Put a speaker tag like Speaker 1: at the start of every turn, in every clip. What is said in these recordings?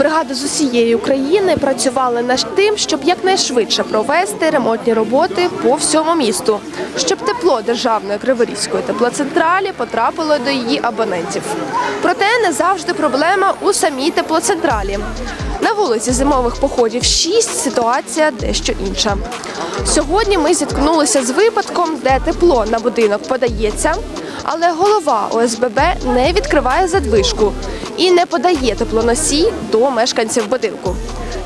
Speaker 1: Бригади з усієї України працювали над тим, щоб якнайшвидше провести ремонтні роботи по всьому місту, щоб тепло державної Криворізької теплоцентралі потрапило до її абонентів. Проте не завжди проблема у самій теплоцентралі. На вулиці зимових походів 6 ситуація дещо інша. Сьогодні ми зіткнулися з випадком, де тепло на будинок подається, але голова ОСББ не відкриває задвижку і не подає теплоносій до мешканців будинку.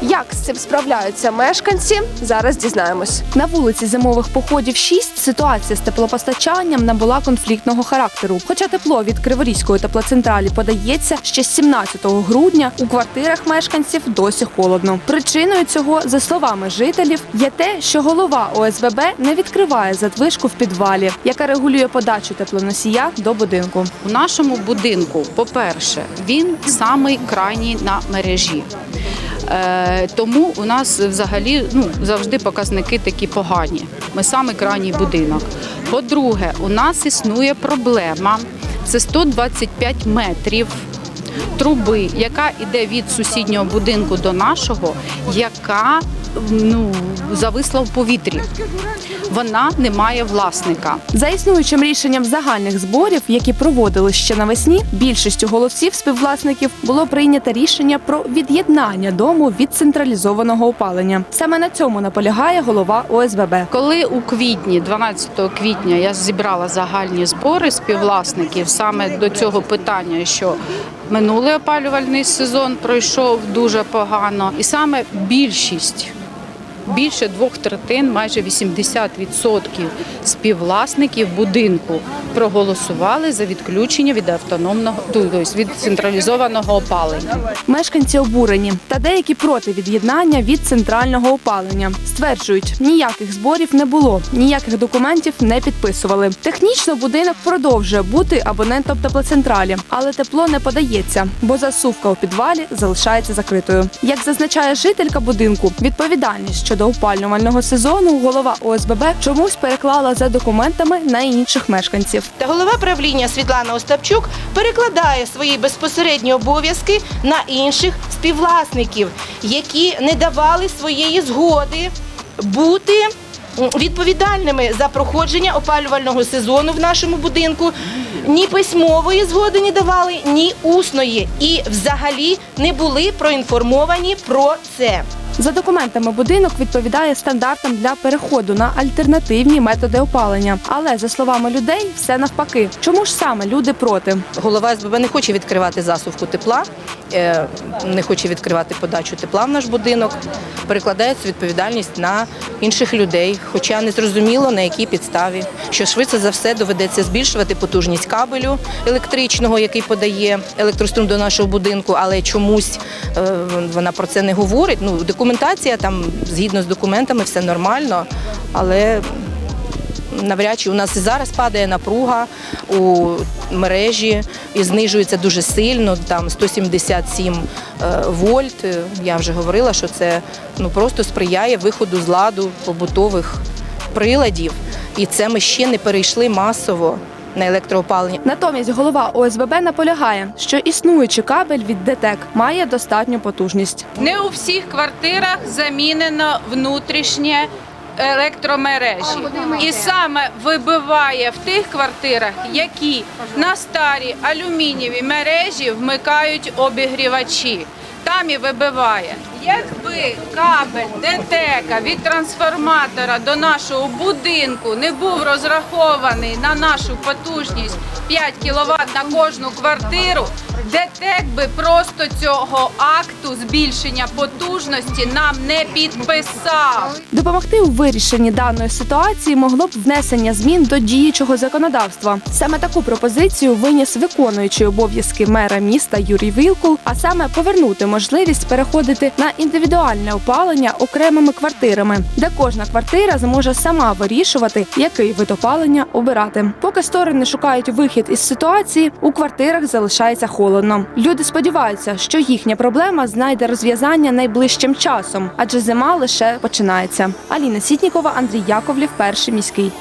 Speaker 1: Як з цим справляються мешканці, зараз дізнаємось. На вулиці зимових походів 6 ситуація з теплопостачанням набула конфліктного характеру. Хоча тепло від Криворізької теплоцентралі подається ще з 17 грудня, у квартирах мешканців досі холодно. Причиною цього, за словами жителів, є те, що голова ОСББ не відкриває задвижку в підвалі, яка регулює подачу теплоносія до будинку.
Speaker 2: У нашому будинку, по-перше, він самий крайній на мережі. Е, тому у нас взагалі ну, завжди показники такі погані. Ми саме крайній будинок. По-друге, у нас існує проблема. Це 125 метрів труби, яка йде від сусіднього будинку до нашого, яка ну, зависла в повітрі. Вона не має власника.
Speaker 1: За існуючим рішенням загальних зборів, які проводили ще навесні, більшістю голосів співвласників було прийнято рішення про від'єднання дому від централізованого опалення. Саме на цьому наполягає голова ОСББ.
Speaker 2: Коли у квітні, 12 квітня, я зібрала загальні збори співвласників саме до цього питання, що минулий опалювальний сезон пройшов дуже погано, і саме більшість. Більше двох третин, майже 80% співвласників будинку проголосували за відключення від автономного тобто від централізованого опалення.
Speaker 1: Мешканці обурені та деякі проти від'єднання від центрального опалення. Стверджують, ніяких зборів не було, ніяких документів не підписували. Технічно будинок продовжує бути абонентом теплоцентралі, але тепло не подається, бо засувка у підвалі залишається закритою. Як зазначає жителька будинку, відповідальність щодо опалювального сезону голова ОСББ чомусь переклала за документами на інших мешканців.
Speaker 3: Та голова правління Світлана Остапчук перекладає свої безпосередні обов'язки на інших співвласників, які не давали своєї згоди бути відповідальними за проходження опалювального сезону в нашому будинку. Ні письмової згоди не давали, ні усної, і взагалі не були проінформовані про це.
Speaker 1: За документами будинок відповідає стандартам для переходу на альтернативні методи опалення. Але за словами людей, все навпаки. Чому ж саме люди проти?
Speaker 3: Голова СББ не хоче відкривати засувку тепла, е, не хоче відкривати подачу тепла в наш будинок. Перекладає цю відповідальність на інших людей, хоча не зрозуміло на якій підставі. Що швидше за все доведеться збільшувати потужність кабелю електричного, який подає електрострум до нашого будинку, але чомусь е, вона про це не говорить. Ну, документація там згідно з документами все нормально, але навряд чи у нас і зараз падає напруга у мережі і знижується дуже сильно, там 177 е, вольт. Я вже говорила, що це ну просто сприяє виходу з ладу побутових приладів. І це ми ще не перейшли масово на електроопалення.
Speaker 1: Натомість голова ОСББ наполягає, що існуючий кабель від ДТЕК має достатню потужність.
Speaker 4: Не у всіх квартирах замінено внутрішнє електромережі. І саме вибиває в тих квартирах, які на старі алюмінієві мережі вмикають обігрівачі. Там і вибиває. Якби кабель ДТЕКа від трансформатора до нашого будинку не був розрахований на нашу потужність 5 кВт на кожну квартиру, ДТЕК би просто цього акту збільшення потужності нам не підписав.
Speaker 1: Допомогти у вирішенні даної ситуації могло б внесення змін до діючого законодавства. Саме таку пропозицію виніс виконуючий обов'язки мера міста Юрій Вілкул, а саме повернути можливість переходити на індивідуальне опалення окремими квартирами, де кожна квартира зможе сама вирішувати, який вид опалення обирати. Поки сторони шукають вихід із ситуації, у квартирах залишається холодно. Люди сподіваються, що їхня проблема знайде розв'язання найближчим часом, адже зима лише починається. Аліна Сітнікова, Андрій Яковлів, перший міський.